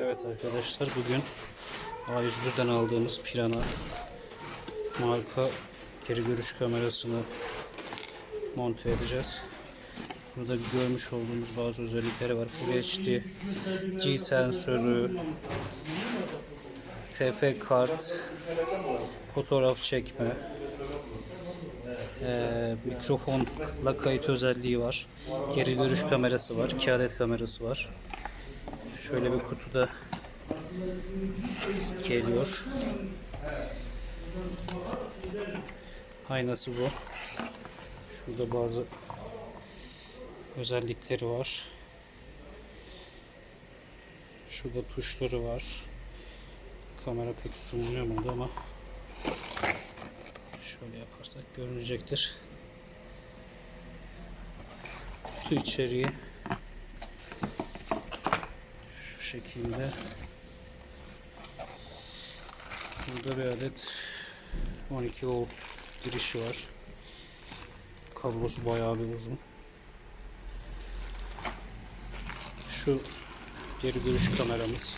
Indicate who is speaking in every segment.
Speaker 1: Evet arkadaşlar bugün A101'den aldığımız Pirana marka geri görüş kamerasını monte edeceğiz. Burada görmüş olduğumuz bazı özellikleri var. Full HD, G sensörü, TF kart, fotoğraf çekme, eee mikrofonla kayıt özelliği var. Geri görüş kamerası var, 2 adet kamerası var. Şöyle bir kutuda geliyor. Aynası bu. Şurada bazı özellikleri var. Şurada tuşları var. Kamera pek zoomlayamadı ama şöyle yaparsak görünecektir. Kutu içeriği şu şekilde. Burada bir adet 12 volt girişi var. Kablosu bayağı bir uzun. Şu geri görüş kameramız.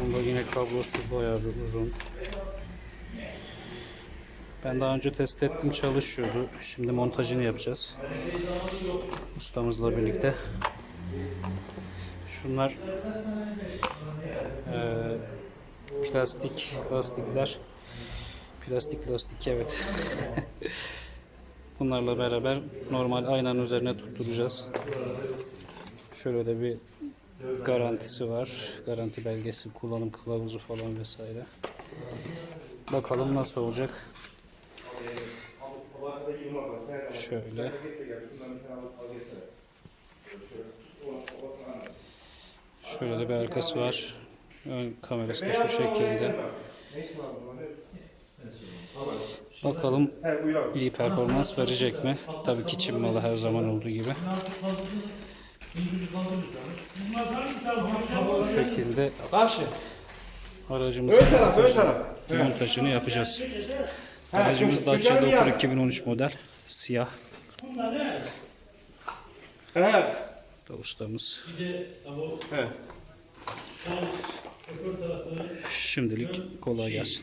Speaker 1: Bunda yine kablosu bayağı bir uzun. Ben daha önce test ettim çalışıyordu. Şimdi montajını yapacağız. Ustamızla birlikte. Şunlar eee, plastik lastikler. Plastik lastik evet. Bunlarla beraber normal aynanın üzerine tutturacağız. Şöyle de bir garantisi var. Garanti belgesi, kullanım kılavuzu falan vesaire. Bakalım nasıl olacak. Şöyle. Şöyle de bir arkası var. Ön kamerası da şu şekilde. Bakalım iyi performans verecek mi? Tabii ki Çin malı her zaman olduğu gibi. Bu şekilde
Speaker 2: Karşı.
Speaker 1: aracımızın
Speaker 2: Ön taraf, ön taraf.
Speaker 1: montajını yapacağız. Aracımız Dacia
Speaker 2: yanı.
Speaker 1: 2013 model. Siyah.
Speaker 2: He.
Speaker 1: Da ustamız.
Speaker 2: He.
Speaker 1: Şimdilik kolay gelsin.